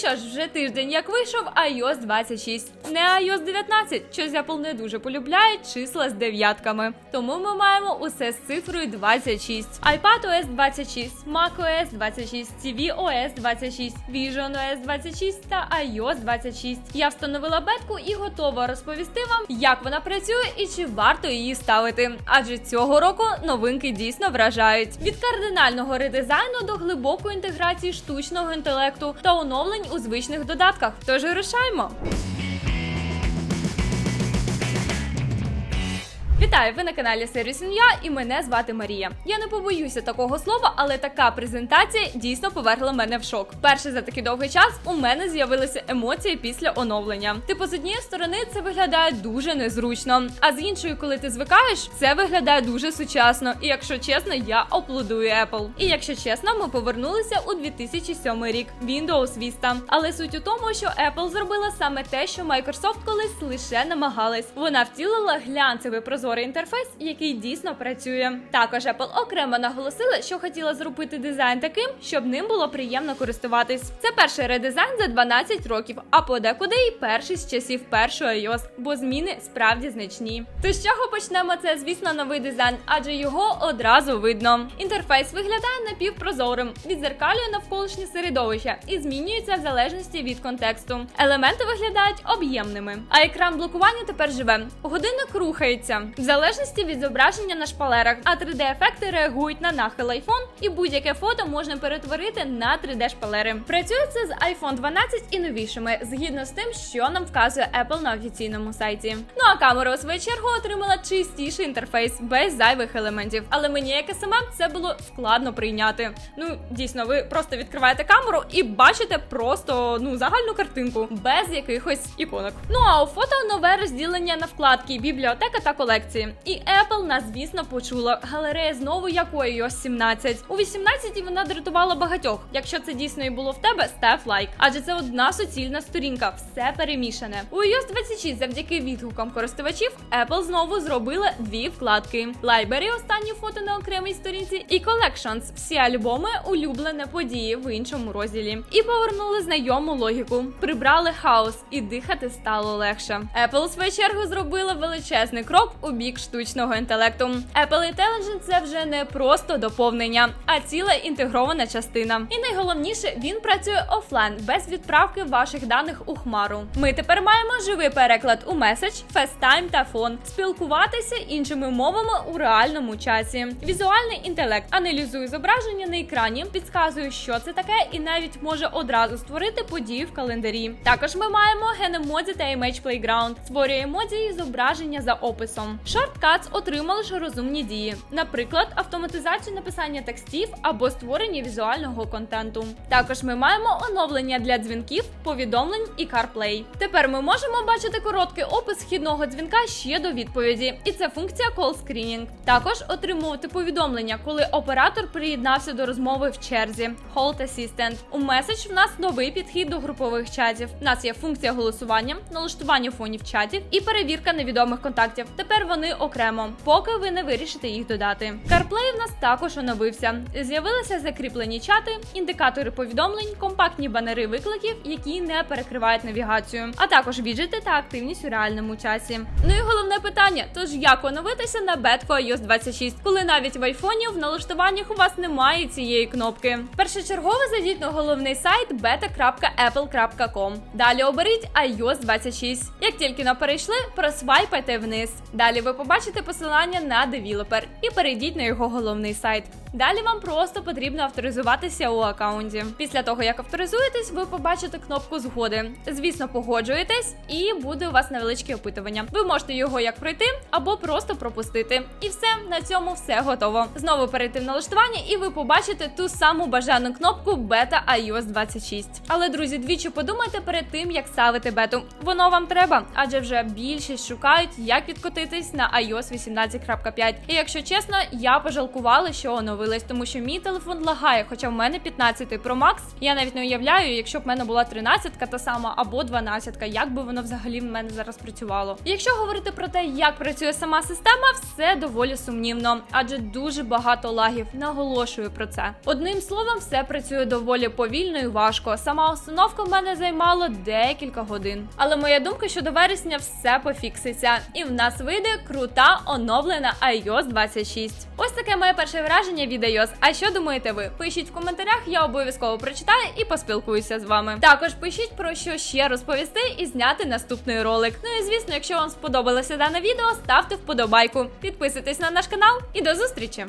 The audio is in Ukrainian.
що ж, вже тиждень як вийшов iOS 26. Не iOS 19, щось Apple не дуже полюбляє числа з дев'ятками. Тому ми маємо усе з цифрою 26. iPadOS 26, macOS 26, tvOS 26, visionOS 26 та iOS 26. Я встановила бетку і готова розповісти вам, як вона працює і чи варто її ставити. Адже цього року новинки дійсно вражають. Від кардинального редизайну до глибокої інтеграції штучного інтелекту та оновлень у звичних додатках. Тож рушаймо! Вітаю! Ви на каналі Сервіс Я і мене звати Марія. Я не побоюся такого слова, але така презентація дійсно повергла мене в шок. Перше за такий довгий час у мене з'явилися емоції після оновлення. Типу, з однієї сторони це виглядає дуже незручно, а з іншої, коли ти звикаєш, це виглядає дуже сучасно. І якщо чесно, я аплодую Apple. І якщо чесно, ми повернулися у 2007 рік Windows Vista. Але суть у тому, що Apple зробила саме те, що Microsoft колись лише намагалась. Вона втілила глянцевий прозорий інтерфейс, який дійсно працює. Також Apple окремо наголосила, що хотіла зробити дизайн таким, щоб ним було приємно користуватись. Це перший редизайн за 12 років, а подекуди і перший з часів першого iOS, бо зміни справді значні. То з чого почнемо? Це, звісно, новий дизайн, адже його одразу видно. Інтерфейс виглядає напівпрозорим, відзеркалює навколишнє середовище і змінюється в залежності від контексту. Елементи виглядають об'ємними, а екран блокування тепер живе. Годинник рухається в залежності від зображення на шпалерах, а 3D-ефекти реагують на нахил iPhone, і будь-яке фото можна перетворити на 3D-шпалери. Працює це з iPhone 12 і новішими, згідно з тим, що нам вказує Apple на офіційному сайті. Ну а камера у свою чергу отримала чистіший інтерфейс без зайвих елементів. Але мені, як SMM, це було складно прийняти. Ну дійсно, ви просто відкриваєте камеру і бачите просто ну загальну картинку без якихось іконок. Ну а у фото нове розділення на вкладки, бібліотека та колекції. І Apple нас, звісно, почула. Галерея знову якої iOS 17. У 18 вона дратувала багатьох. Якщо це дійсно і було в тебе, став лайк. Адже це одна суцільна сторінка, все перемішане. У iOS 26 завдяки відгукам користувачів Apple знову зробила дві вкладки: Library – останні фото на окремій сторінці, і Collections – всі альбоми, улюблене події в іншому розділі. І повернули знайому логіку. Прибрали хаос, і дихати стало легше. Apple, в свою чергу, зробила величезний крок у бік штучного інтелекту. Apple Intelligence – це вже не просто доповнення, а ціла інтегрована частина. І найголовніше, він працює офлайн без відправки ваших даних у хмару. Ми тепер маємо живий переклад у меседж, FaceTime та фон, спілкуватися іншими мовами у реальному часі. Візуальний інтелект аналізує зображення на екрані, підказує, що це таке, і навіть може одразу створити події в календарі. Також ми маємо генемодзі та Image Playground, створює емодзі і зображення за описом. Shortcuts отримали ж розумні дії, наприклад, автоматизацію написання текстів або створення візуального контенту. Також ми маємо оновлення для дзвінків, повідомлень і CarPlay. Тепер ми можемо бачити короткий опис вхідного дзвінка ще до відповіді, і це функція Call Screening. Також отримувати повідомлення, коли оператор приєднався до розмови в черзі. Hold Assistant. У меседж в нас новий підхід до групових чатів. У нас є функція голосування, налаштування фонів чатів і перевірка невідомих контактів. Тепер вони окремо, поки ви не вирішите їх додати. CarPlay в нас також оновився. З'явилися закріплені чати, індикатори повідомлень, компактні банери викликів, які не перекривають навігацію, а також віджити та активність у реальному часі. Ну і головне питання: тож як оновитися на бетку iOS 26, коли навіть в айфоні в налаштуваннях у вас немає цієї кнопки. Першочергово зайдіть на головний сайт beta.apple.com. Далі оберіть iOS 26. Як тільки на перейшли, просвайпайте вниз. Далі ви побачите посилання на девілопер і перейдіть на його головний сайт. Далі вам просто потрібно авторизуватися у аккаунті. Після того, як авторизуєтесь, ви побачите кнопку згоди. Звісно, погоджуєтесь, і буде у вас невеличке опитування. Ви можете його як пройти або просто пропустити. І все на цьому все готово. Знову перейти в налаштування, і ви побачите ту саму бажану кнопку Beta iOS 26. Але друзі, двічі подумайте перед тим, як ставити бету. Воно вам треба, адже вже більшість шукають, як відкотитись на iOS 18.5. І якщо чесно, я пожалкувала, що оновила з'явилась, тому що мій телефон лагає, хоча в мене 15 Pro Max. Я навіть не уявляю, якщо б в мене була 13-ка та сама або 12-ка, як би воно взагалі в мене зараз працювало. Якщо говорити про те, як працює сама система, все доволі сумнівно, адже дуже багато лагів. Наголошую про це. Одним словом, все працює доволі повільно і важко. Сама установка в мене займала декілька годин. Але моя думка, що до вересня все пофікситься, і в нас вийде крута оновлена iOS 26. Ось таке моє перше враження від iOS. А що думаєте ви? Пишіть в коментарях, я обов'язково прочитаю і поспілкуюся з вами. Також пишіть про що ще розповісти і зняти наступний ролик. Ну і звісно, якщо вам сподобалося дане відео, ставте вподобайку, підписуйтесь на наш канал і до зустрічі!